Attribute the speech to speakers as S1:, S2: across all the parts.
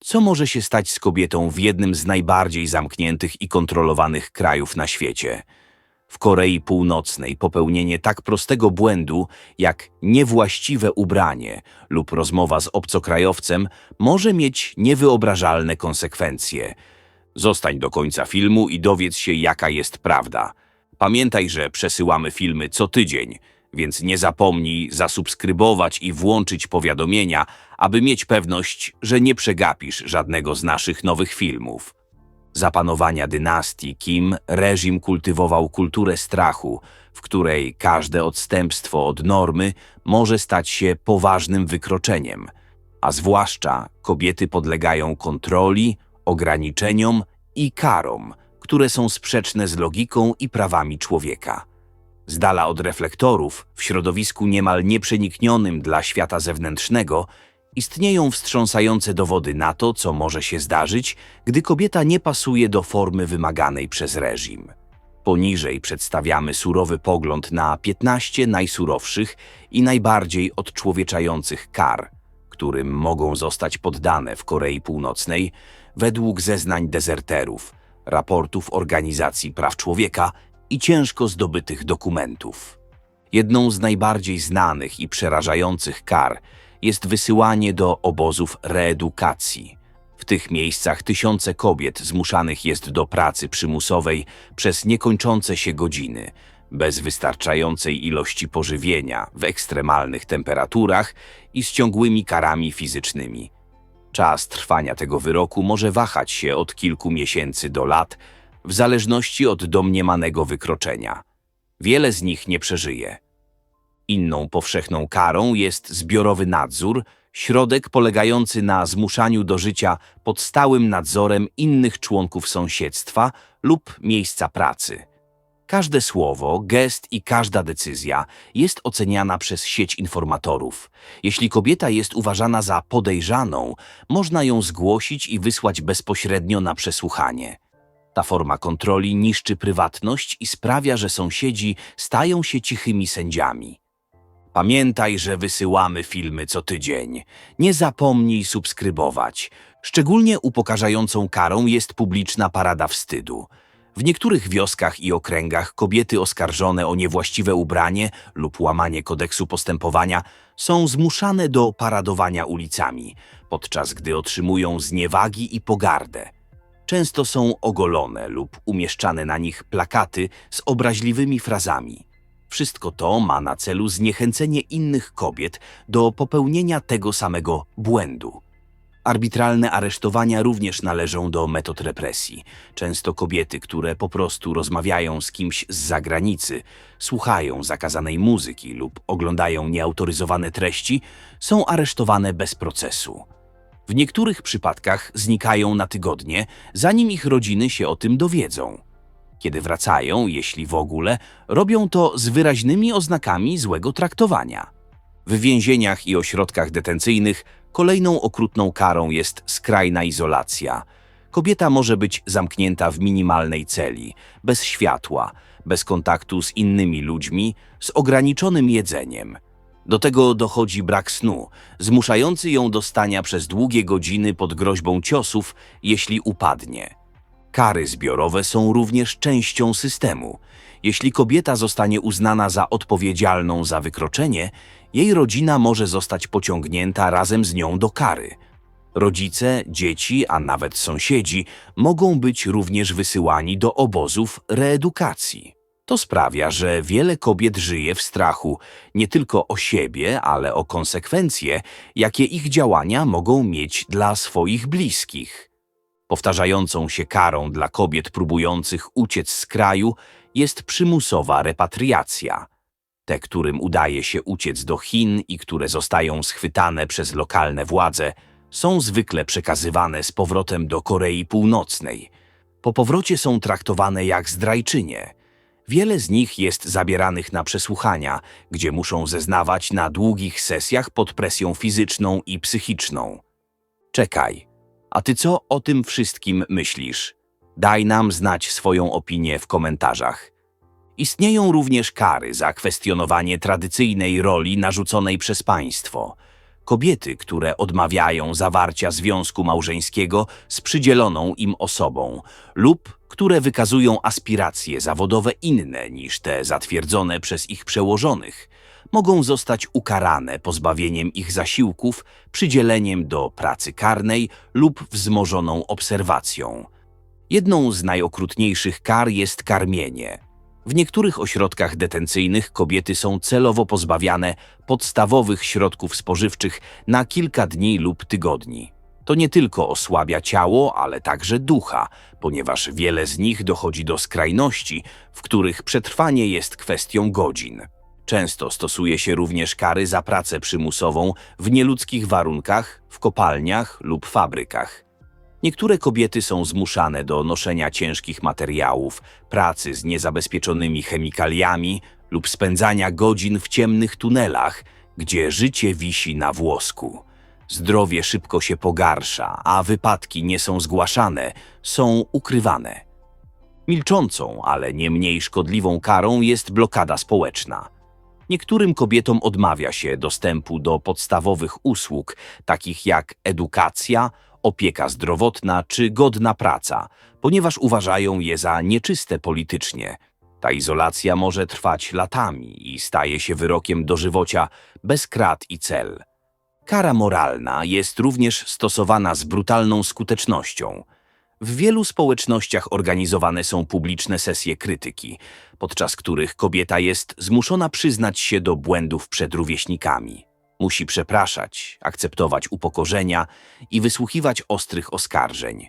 S1: Co może się stać z kobietą w jednym z najbardziej zamkniętych i kontrolowanych krajów na świecie? W Korei Północnej popełnienie tak prostego błędu jak niewłaściwe ubranie lub rozmowa z obcokrajowcem może mieć niewyobrażalne konsekwencje. Zostań do końca filmu i dowiedz się, jaka jest prawda. Pamiętaj, że przesyłamy filmy co tydzień, więc nie zapomnij zasubskrybować i włączyć powiadomienia, aby mieć pewność, że nie przegapisz żadnego z naszych nowych filmów. Za panowania dynastii Kim reżim kultywował kulturę strachu, w której każde odstępstwo od normy może stać się poważnym wykroczeniem, a zwłaszcza kobiety podlegają kontroli, ograniczeniom i karom, które są sprzeczne z logiką i prawami człowieka. Z dala od reflektorów, w środowisku niemal nieprzeniknionym dla świata zewnętrznego, istnieją wstrząsające dowody na to, co może się zdarzyć, gdy kobieta nie pasuje do formy wymaganej przez reżim. Poniżej przedstawiamy surowy pogląd na 15 najsurowszych i najbardziej odczłowieczających kar, którym mogą zostać poddane w Korei Północnej według zeznań dezerterów, raportów Organizacji Praw Człowieka i ciężko zdobytych dokumentów. Jedną z najbardziej znanych i przerażających kar jest wysyłanie do obozów reedukacji. W tych miejscach tysiące kobiet zmuszanych jest do pracy przymusowej przez niekończące się godziny, bez wystarczającej ilości pożywienia, w ekstremalnych temperaturach i z ciągłymi karami fizycznymi. Czas trwania tego wyroku może wahać się od kilku miesięcy do lat, w zależności od domniemanego wykroczenia. Wiele z nich nie przeżyje. Inną powszechną karą jest zbiorowy nadzór, środek polegający na zmuszaniu do życia pod stałym nadzorem innych członków sąsiedztwa lub miejsca pracy. Każde słowo, gest i każda decyzja jest oceniana przez sieć informatorów. Jeśli kobieta jest uważana za podejrzaną, można ją zgłosić i wysłać bezpośrednio na przesłuchanie. Ta forma kontroli niszczy prywatność i sprawia, że sąsiedzi stają się cichymi sędziami. Pamiętaj, że wysyłamy filmy co tydzień. Nie zapomnij subskrybować. Szczególnie upokarzającą karą jest publiczna parada wstydu. W niektórych wioskach i okręgach kobiety oskarżone o niewłaściwe ubranie lub łamanie kodeksu postępowania są zmuszane do paradowania ulicami, podczas gdy otrzymują zniewagi i pogardę. Często są ogolone lub umieszczane na nich plakaty z obraźliwymi frazami. Wszystko to ma na celu zniechęcenie innych kobiet do popełnienia tego samego błędu. Arbitralne aresztowania również należą do metod represji. Często kobiety, które po prostu rozmawiają z kimś z zagranicy, słuchają zakazanej muzyki lub oglądają nieautoryzowane treści, są aresztowane bez procesu. W niektórych przypadkach znikają na tygodnie, zanim ich rodziny się o tym dowiedzą. Kiedy wracają, jeśli w ogóle, robią to z wyraźnymi oznakami złego traktowania. W więzieniach i ośrodkach detencyjnych kolejną okrutną karą jest skrajna izolacja. Kobieta może być zamknięta w minimalnej celi, bez światła, bez kontaktu z innymi ludźmi, z ograniczonym jedzeniem. Do tego dochodzi brak snu, zmuszający ją do stania przez długie godziny pod groźbą ciosów, jeśli upadnie. Kary zbiorowe są również częścią systemu. Jeśli kobieta zostanie uznana za odpowiedzialną za wykroczenie, jej rodzina może zostać pociągnięta razem z nią do kary. Rodzice, dzieci, a nawet sąsiedzi mogą być również wysyłani do obozów reedukacji. To sprawia, że wiele kobiet żyje w strachu nie tylko o siebie, ale o konsekwencje, jakie ich działania mogą mieć dla swoich bliskich. Powtarzającą się karą dla kobiet próbujących uciec z kraju jest przymusowa repatriacja. Te, którym udaje się uciec do Chin i które zostają schwytane przez lokalne władze, są zwykle przekazywane z powrotem do Korei Północnej. Po powrocie są traktowane jak zdrajczynie. Wiele z nich jest zabieranych na przesłuchania, gdzie muszą zeznawać na długich sesjach pod presją fizyczną i psychiczną. Czekaj, a ty co o tym wszystkim myślisz? Daj nam znać swoją opinię w komentarzach. Istnieją również kary za kwestionowanie tradycyjnej roli narzuconej przez państwo. Kobiety, które odmawiają zawarcia związku małżeńskiego z przydzieloną im osobą lub które wykazują aspiracje zawodowe inne niż te zatwierdzone przez ich przełożonych, mogą zostać ukarane pozbawieniem ich zasiłków, przydzieleniem do pracy karnej lub wzmożoną obserwacją. Jedną z najokrutniejszych kar jest karmienie. W niektórych ośrodkach detencyjnych kobiety są celowo pozbawiane podstawowych środków spożywczych na kilka dni lub tygodni. To nie tylko osłabia ciało, ale także ducha, ponieważ wiele z nich dochodzi do skrajności, w których przetrwanie jest kwestią godzin. Często stosuje się również kary za pracę przymusową w nieludzkich warunkach, w kopalniach lub fabrykach. Niektóre kobiety są zmuszane do noszenia ciężkich materiałów, pracy z niezabezpieczonymi chemikaliami lub spędzania godzin w ciemnych tunelach, gdzie życie wisi na włosku. Zdrowie szybko się pogarsza, a wypadki nie są zgłaszane, są ukrywane. Milczącą, ale nie mniej szkodliwą karą jest blokada społeczna. Niektórym kobietom odmawia się dostępu do podstawowych usług, takich jak edukacja, opieka zdrowotna czy godna praca, ponieważ uważają je za nieczyste politycznie. Ta izolacja może trwać latami i staje się wyrokiem dożywocia bez krat i cel. Kara moralna jest również stosowana z brutalną skutecznością. W wielu społecznościach organizowane są publiczne sesje krytyki, podczas których kobieta jest zmuszona przyznać się do błędów przed rówieśnikami. Musi przepraszać, akceptować upokorzenia i wysłuchiwać ostrych oskarżeń.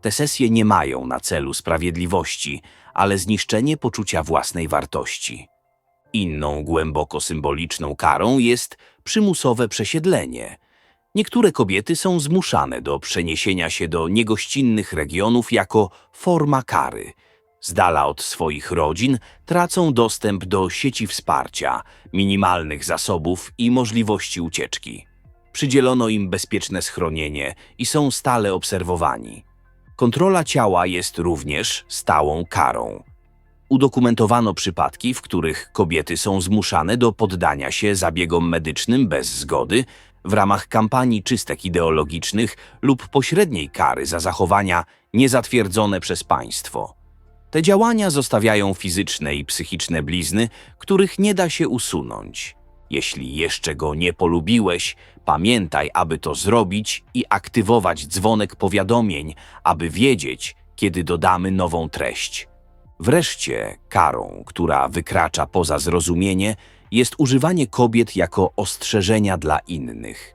S1: Te sesje nie mają na celu sprawiedliwości, ale zniszczenie poczucia własnej wartości. Inną głęboko symboliczną karą jest przymusowe przesiedlenie. Niektóre kobiety są zmuszane do przeniesienia się do niegościnnych regionów jako forma kary. Z dala od swoich rodzin tracą dostęp do sieci wsparcia, minimalnych zasobów i możliwości ucieczki. Przydzielono im bezpieczne schronienie i są stale obserwowani. Kontrola ciała jest również stałą karą. Udokumentowano przypadki, w których kobiety są zmuszane do poddania się zabiegom medycznym bez zgody w ramach kampanii czystek ideologicznych lub pośredniej kary za zachowania niezatwierdzone przez państwo. Te działania zostawiają fizyczne i psychiczne blizny, których nie da się usunąć. Jeśli jeszcze go nie polubiłeś, pamiętaj, aby to zrobić i aktywować dzwonek powiadomień, aby wiedzieć, kiedy dodamy nową treść. Wreszcie karą, która wykracza poza zrozumienie, jest używanie kobiet jako ostrzeżenia dla innych.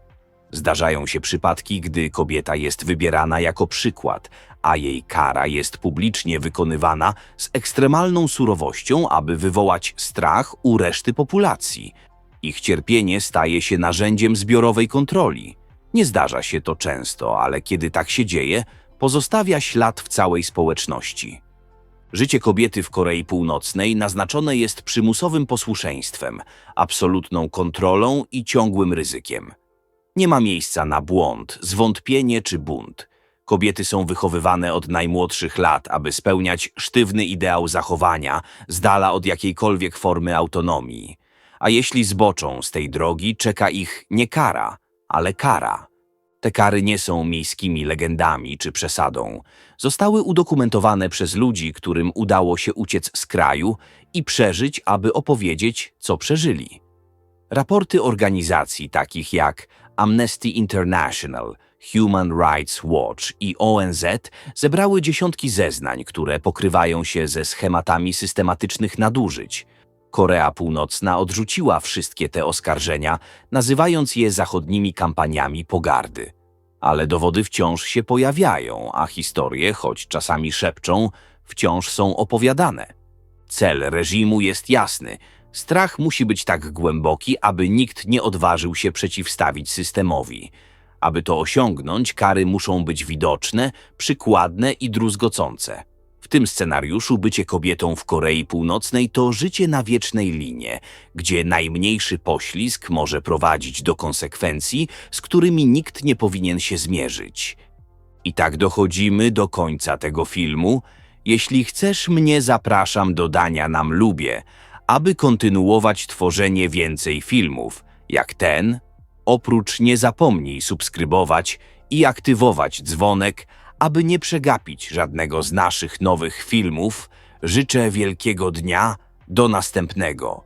S1: Zdarzają się przypadki, gdy kobieta jest wybierana jako przykład, a jej kara jest publicznie wykonywana z ekstremalną surowością, aby wywołać strach u reszty populacji. Ich cierpienie staje się narzędziem zbiorowej kontroli. Nie zdarza się to często, ale kiedy tak się dzieje, pozostawia ślad w całej społeczności. Życie kobiety w Korei Północnej naznaczone jest przymusowym posłuszeństwem, absolutną kontrolą i ciągłym ryzykiem. Nie ma miejsca na błąd, zwątpienie czy bunt. Kobiety są wychowywane od najmłodszych lat, aby spełniać sztywny ideał zachowania z dala od jakiejkolwiek formy autonomii. A jeśli zboczą z tej drogi, czeka ich nie kara, ale kara. Te kary nie są miejskimi legendami czy przesadą. Zostały udokumentowane przez ludzi, którym udało się uciec z kraju i przeżyć, aby opowiedzieć, co przeżyli. Raporty organizacji takich jak Amnesty International, Human Rights Watch i ONZ zebrały dziesiątki zeznań, które pokrywają się ze schematami systematycznych nadużyć. Korea Północna odrzuciła wszystkie te oskarżenia, nazywając je zachodnimi kampaniami pogardy. Ale dowody wciąż się pojawiają, a historie, choć czasami szepczą, wciąż są opowiadane. Cel reżimu jest jasny. Strach musi być tak głęboki, aby nikt nie odważył się przeciwstawić systemowi. Aby to osiągnąć, kary muszą być widoczne, przykładne i druzgocące. W tym scenariuszu bycie kobietą w Korei Północnej to życie na wiecznej linie, gdzie najmniejszy poślizg może prowadzić do konsekwencji, z którymi nikt nie powinien się zmierzyć. I tak dochodzimy do końca tego filmu. Jeśli chcesz mnie, zapraszam do dania nam lubię, aby kontynuować tworzenie więcej filmów, jak ten Oprócz nie zapomnij subskrybować i aktywować dzwonek, aby nie przegapić żadnego z naszych nowych filmów. Życzę wielkiego dnia. Do następnego.